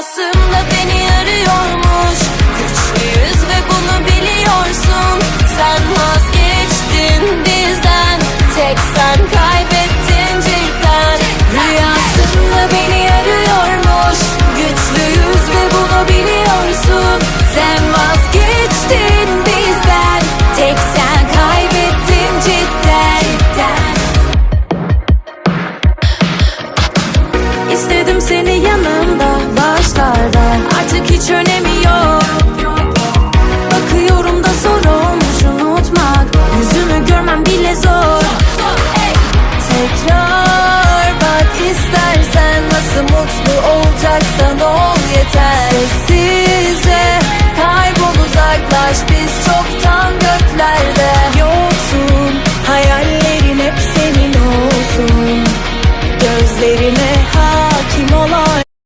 Rüyasında beni arıyormuş. Güçlüyüz ve bunu biliyorsun. Sen vazgeçtin bizden. Tek sen kaybettin cidden Rüyasında beni arıyormuş. Güçlüyüz ve bunu biliyorsun. Sen vazgeçtin bizden. Tek sen kaybettin cidden İstedim seni yanımda bile zor. Tekrar bak istersen Nasıl mutlu olacaksan